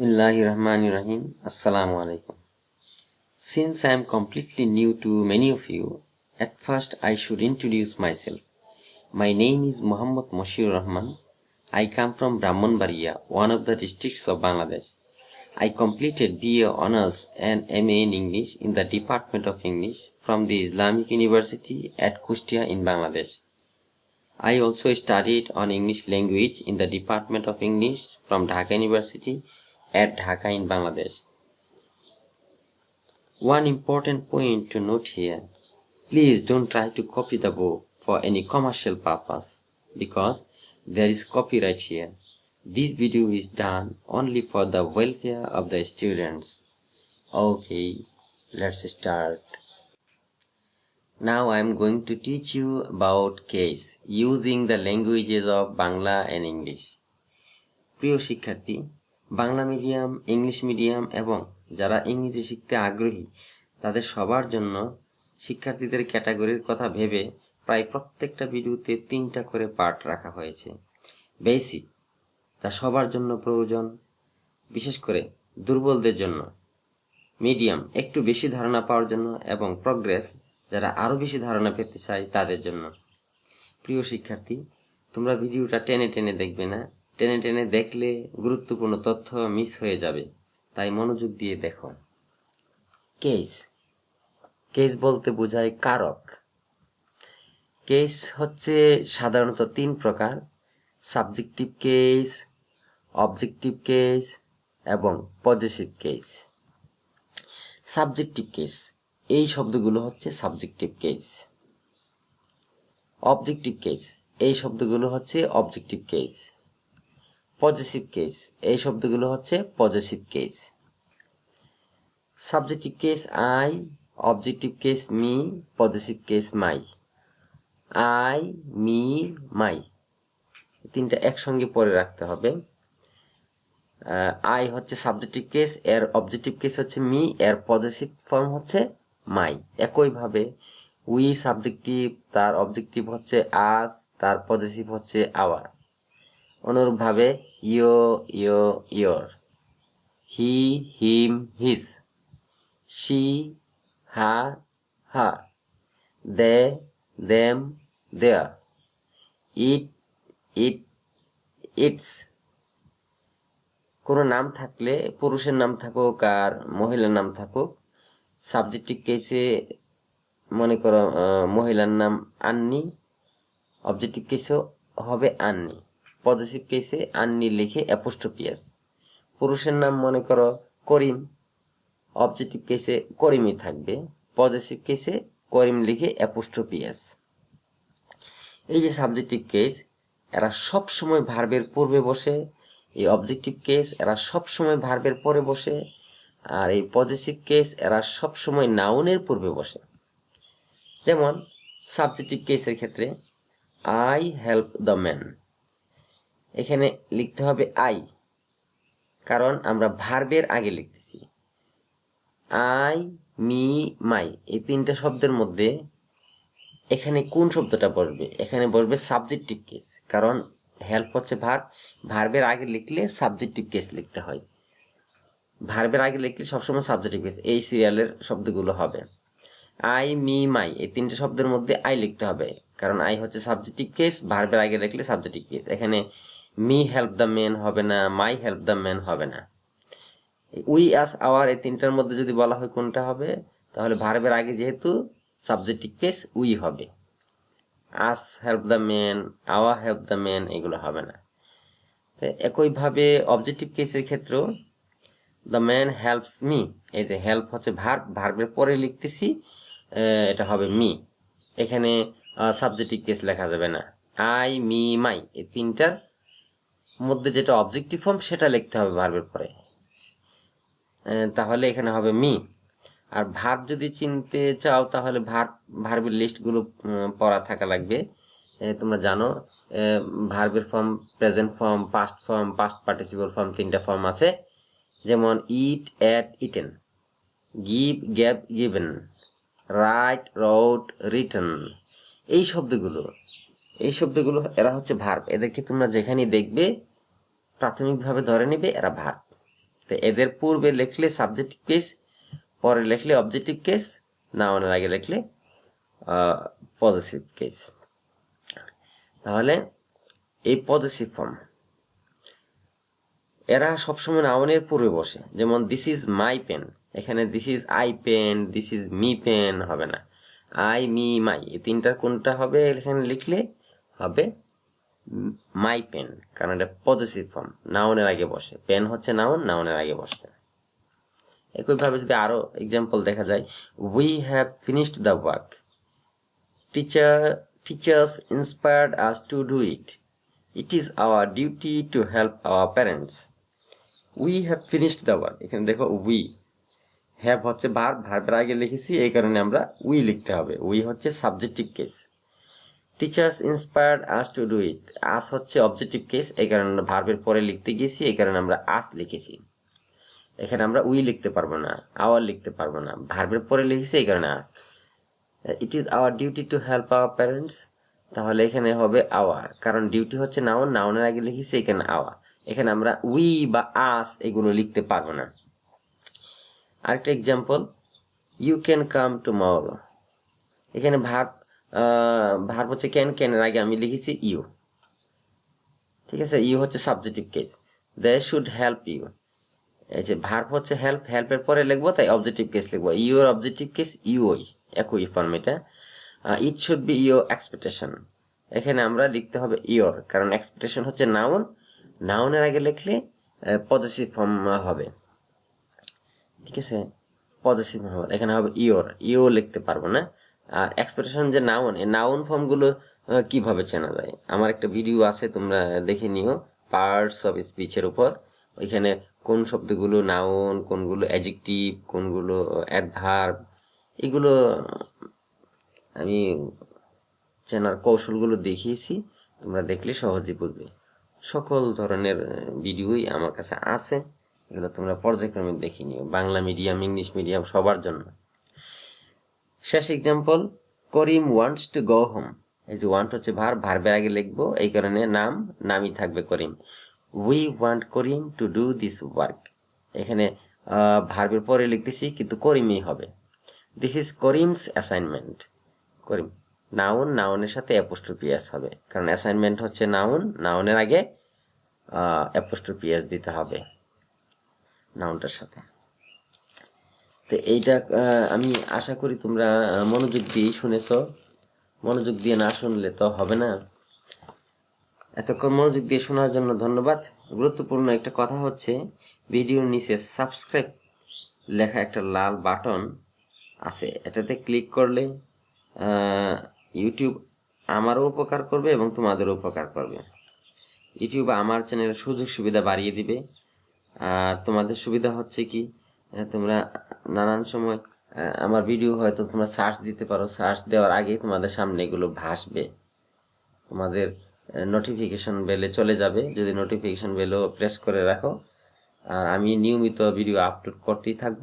Bismillahirrahmanirrahim. Assalamu alaikum. Since I am completely new to many of you, at first I should introduce myself. My name is Muhammad Moshir Rahman. I come from Brahmanbaria, one of the districts of Bangladesh. I completed BA Honours and MA in English in the Department of English from the Islamic University at Kustia in Bangladesh. I also studied on English language in the Department of English from Dhaka University at Dhaka in Bangladesh. One important point to note here please don't try to copy the book for any commercial purpose because there is copyright here. This video is done only for the welfare of the students. Okay, let's start. Now I am going to teach you about case using the languages of Bangla and English. প্রিয় শিক্ষার্থী Bangla medium, English medium এবং যারা ইংরেজি শিখতে আগ্রহী, তাদের সবার জন্য শিক্ষার্থীদের ক্যাটাগরির কথা ভেবে প্রায় প্রত্যেকটা ভিডিওতে তিনটা করে পার্ট রাখা হয়েছে। বেসিক তা সবার জন্য প্রয়োজন, বিশেষ করে দুর্বলদের জন্য। মিডিয়াম একটু বেশি ধারণা পাওয়ার জন্য এবং প্রগ্রেস যারা আরও বেশি ধারণা পেতে চায় তাদের জন্য। প্রিয় শিক্ষার্থী, তোমরা ভিডিওটা টেনে টেনে দেখবে না। টেনে টেনে দেখলে গুরুত্বপূর্ণ তথ্য মিস হয়ে যাবে। তাই মনোযোগ দিয়ে দেখো। কেস। কেস বলতে বোঝায় কারক। কেস হচ্ছে সাধারণত তিন প্রকার। সাবজেক্টিভ কেস, অবজেক্টিভ কেস এবং পজিটিভ কেস। Subjective case. এই শব্দগুলো হচ্ছে সাবজেক্টিভ কেস। Objective case. এই শব্দগুলো হচ্ছে অবজেক্টিভ কেস। পজিটিভ কেস এই শব্দগুলো হচ্ছে positive case subjective case I objective case me positive case my I me my তিনটা একসঙ্গে পরে রাখতে হবে। আই হচ্ছে সাবজেক্টিভ কেস এর অবজেক্টিভ কেস হচ্ছে মি এর পজিটিভ ফর্ম হচ্ছে মাই একইভাবে উই সাবজেক্টিভ তার অবজেক্টিভ হচ্ছে আস তার পজিটিভ হচ্ছে আওয়ার অনুরূপভাবে, you you, your. He, him, his. She, her her. They, them their it it, its. কোনো নাম থাকলে পুরুষের নাম থাকুক আর মহিলার নাম থাকুক। সাবজেক্টিভ কেসে মনে করো মহিলার নাম আননি। অবজেক্টিভ কেসেও হবে আন্নি। পজিটিভ কেসে আন্নি লিখে অ্যাপোস্ট্রোপিয়াস। পুরুষের নাম মনে করো করিম অবজেক্টিভ কেসে করিমই থাকবে পজিটিভ কেসে করিম লিখে অ্যাপোস্ট্রোপিয়াস। এই যে সাবজেক্টিভ কেস এরা সব সময় ভার্বের পূর্বে বসে, এই অবজেক্টিভ কেস এরা সব সময় ভার্বের পরে বসে, আর এই পজিটিভ কেস এরা সব সময় নাউনের পূর্বে বসে। যেমন সাবজেক্টিভ কেসের ক্ষেত্রে আই হেল্প দ্য ম্যান এখানে লিখতে হবে আই কারণ আমরা ভার্বের আগে লিখতেছি। আই মি মাই এই তিনটা শব্দের মধ্যে এখানে কোন শব্দটা বসবে? এখানে বসবে সাবজেক্টিভ কেস কারণ হেল্প হচ্ছে ভার্ব ভার্বের আগে লিখলে সাবজেক্টিভ কেস লিখতে হয়। ভার্বের আগে লিখলে সবসময় সাবজেক্টিভ কেস এই সিরিয়ালের শব্দগুলো হবে। আই মি মাই এই তিনটে শব্দের মধ্যে আই লিখতে হবে, কারণ আই হচ্ছে সাবজেক্টিভ কেস ভার্বের আগে লিখলে সাবজেক্টিভ কেস এখানে মি হেল্প দ্য মেন হবে না মাই হেল্প দ্য মেন হবে না। উই আস আওয়ার এই তিনটার মধ্যে যদি বলা হয় কোনটা হবে, তাহলে ভার্বের আগে যেহেতু সাবজেক্টিভ কেস উই হবে। Us help the men our help the men এগুলো হবে না। একইভাবে অবজেক্টিভ কেসের ক্ষেত্রেও দ্য ম্যান হেল্পস মি এই যে হেল্প হচ্ছে ভার্ব ভার্বের পরে লিখতেছি এটা হবে মি এখানে সাবজেক্টিভ কেস লেখা যাবে না। আই মি মাই এই তিনটার মধ্যে যেটা অবজেক্টিভ ফর্ম সেটা লিখতে হবে ভার্বের পরে। তাহলে এখানে হবে মি আর ভার্ব যদি চিনতে চাও, তাহলে ভার্ব ভার্বের লিস্টগুলো পড়া থাকা লাগবে। তোমরা জানো ভার্বের form present form past form past participle form তিনটা ফর্ম আছে। যেমন eat ate eaten give gave given write wrote written এই শব্দগুলো এই শব্দগুলো, এরা হচ্ছে ভার্ব এদেরকে তোমরা যেখানেই দেখবে প্রাথমিকভাবে ধরে নেবে, এরা ভার্ব তো এদের পূর্বে লিখলে সাবজেক্টিভ কেস পরে লিখলে অবজেক্টিভ কেস নাউনের আগে লিখলে পজিটিভ কেস তাহলে এই পজিটিভ ফর্ম এরা সবসময় নাউনের পূর্বে বসে। যেমন দিস ইজ মাই পেন এখানে this is I pen this is me pen হবে না। আই মি মাই এই তিনটার কোনটা হবে? এখানে লিখলে হবে মাই পেন কারণ এটা পজিটিভ ফর্ম নাউনের আগে বসে। পেন হচ্ছে নাউন নাউনের আগে বসছে। একইভাবে যদি আরও এক্সাম্পল দেখা যায় we have finished the work teacher teachers inspired us to do it it is our duty to help our parents we have finished the work এখানে দেখো উই হ্যাভ হচ্ছে ভার ভার্বের আগে লিখেছি, এই কারণে আমরা উই লিখতে হবে। উই হচ্ছে subjective case teachers inspired us to do it us হচ্ছে অবজেক্টিভ কেস এই কারণে আমরা ভার্বের পরে লিখতে গিয়েছি এই কারণে আমরা আস লিখেছি। এখানে আমরা উই লিখতে পারব না আওয়ার লিখতে পারব না। ভার্বের পরে লিখেছি, এই কারণে us it is our duty to help our parents তাহলে এখানে হবে আওয়ার কারণ ডিউটি হচ্ছে নাউন নাউনের আগে লিখেছি এখানে আওয়ার এখানে আমরা উই বা আস এগুলো লিখতে পারব না। আরেকটা example you can come tomorrow এখানে ভার্ব ভার্ব হচ্ছে ক্যান ক্যানের আগে আমি লিখেছি ইউ ঠিক আছে? ইউ হচ্ছে subjective case they should help you এই যে ভার্ব হচ্ছে হেল্প হেল্পের পরে লিখব, তাই অবজেক্টিভ কেস লিখব। ইউর অবজেক্টিভ কেস ইউই একই ফর্ম এটা it should be your expectation এখানে আমরা লিখতে হবে ইওর কারণ এক্সপেকটেশন হচ্ছে নাউন নাউনের আগে লিখলে পজিটিভ ফর্ম হবে। ঠিক আছে? পজিটিভ হবে। এখানে হবে ইওর ইও লিখতে পারব না। আর এক্সপ্রেশন যে নাউন এই নাউন ফর্মগুলো কীভাবে চেনা যায়? আমার একটা ভিডিও আছে, তোমরা দেখে নিও পার্টস অফ স্পিচের উপর। ওইখানে কোন শব্দগুলো নাউন কোনগুলো অ্যাজেক্টিভ কোনগুলো অ্যাডভার্ব এগুলো, আমি চেনার কৌশলগুলো দেখিয়েছি, তোমরা দেখলে সহজেই বুঝবে। সকল ধরনের ভিডিওই আমার কাছে আছে, এগুলো তোমরা পর্যায়ক্রমে দেখে নিও। বাংলা মিডিয়াম ইংলিশ মিডিয়াম সবার জন্য। শেষ example Karim wants to go home এই যে ওয়ান্ট হচ্ছে ভার ভার্বের আগে লিখব, এই কারণে নাম, নামই থাকবে Karim we want Karim to do this work এখানে ভার্বের পরে লিখতেছি, কিন্তু করিমই হবে। This is Karim's assignment Karim noun নাউনের সাথে অ্যাপোস্ট্রোপিয়াস হবে। কারণ অ্যাসাইনমেন্ট হচ্ছে নাউন নাউনের আগে অ্যাপোস্ট্রোপিয়াস দিতে হবে। নাউনটার সাথে। তো এইটা আমি আশা করি তোমরা মনোযোগ দিয়ে শুনেছ। মনোযোগ দিয়ে না শুনলে তো হবে না। এতক্ষণ মনোযোগ দিয়ে শোনার জন্য ধন্যবাদ। গুরুত্বপূর্ণ একটা কথা হচ্ছে, ভিডিওর নিচে সাবস্ক্রাইব লেখা একটা লাল বাটন আছে। এটাতে ক্লিক করলে ইউটিউব আমারও উপকার করবে এবং তোমাদেরও উপকার করবে। ইউটিউব আমার চ্যানেলের সুযোগ সুবিধা বাড়িয়ে দিবে। আর তোমাদের সুবিধা হচ্ছে কি? তোমরা নানান সময় আমার ভিডিও হয়তো তোমরা সার্চ দিতে পারো। সার্চ দেওয়ার আগেই তোমাদের সামনে এগুলো ভাসবে। তোমাদের নোটিফিকেশন বেলে চলে যাবে। যদি নোটিফিকেশন বেলেও প্রেস করে রাখো, আর আমি নিয়মিত ভিডিও আপলোড করতেই থাকব।